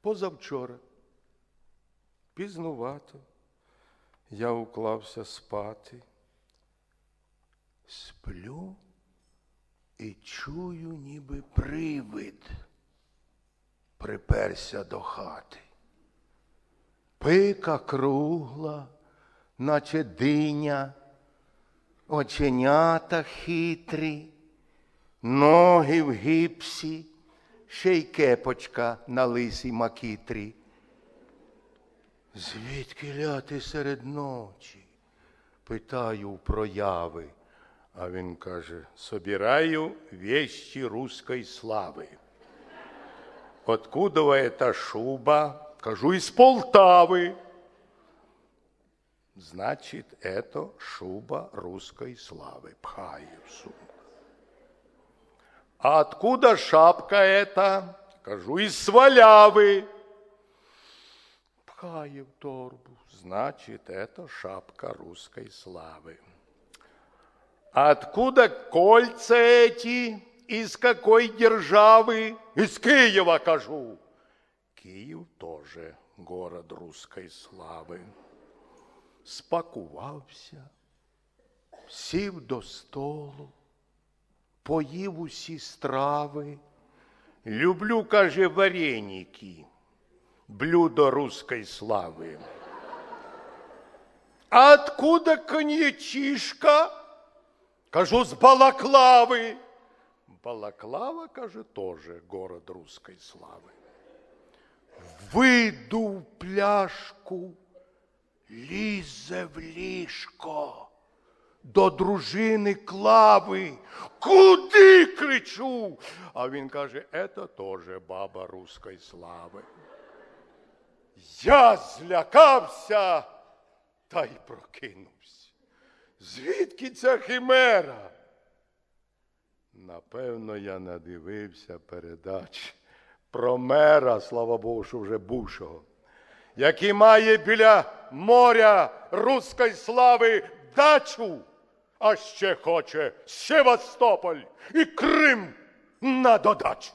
позавчора. Пізнувато я уклався спати. Сплю і чую, ніби привид приперся до хати. Пика кругла, наче диня, оченята хитрі, ноги в гіпсі, ще й кепочка на лисій макітрі. Звідки ляти серед ночі? Питаю у прояви. А він каже: собираю вещи русской слави. Откуда эта шуба? Кажу, из Полтавы. Значит, это шуба русской славы. Пхаю в сумку. А откуда шапка эта? Кажу, из Свалявы. Пхаю торбу. Значит, это шапка русской славы. Откуда кольца эти? Из какой державы? Из Киева, кажу. Київ тоже город русской слави. Спакувався, сів до столу, поїв усі страви. Люблю, каже, вареники, блюдо русской слави. А откуда коньячишка? Кажу, з Балаклави. Балаклава, каже, тоже город русской слави. Видув пляшку, лізе в ліжко до дружини клави. Куди кричу? А він каже, это тоже баба руської слави. Я злякався та й прокинувся. Звідки ця химера? Напевно, я надивився передач про мера, слава Богу, що вже бувшого, який має біля моря руської слави дачу, а ще хоче Севастополь і Крим на додачу.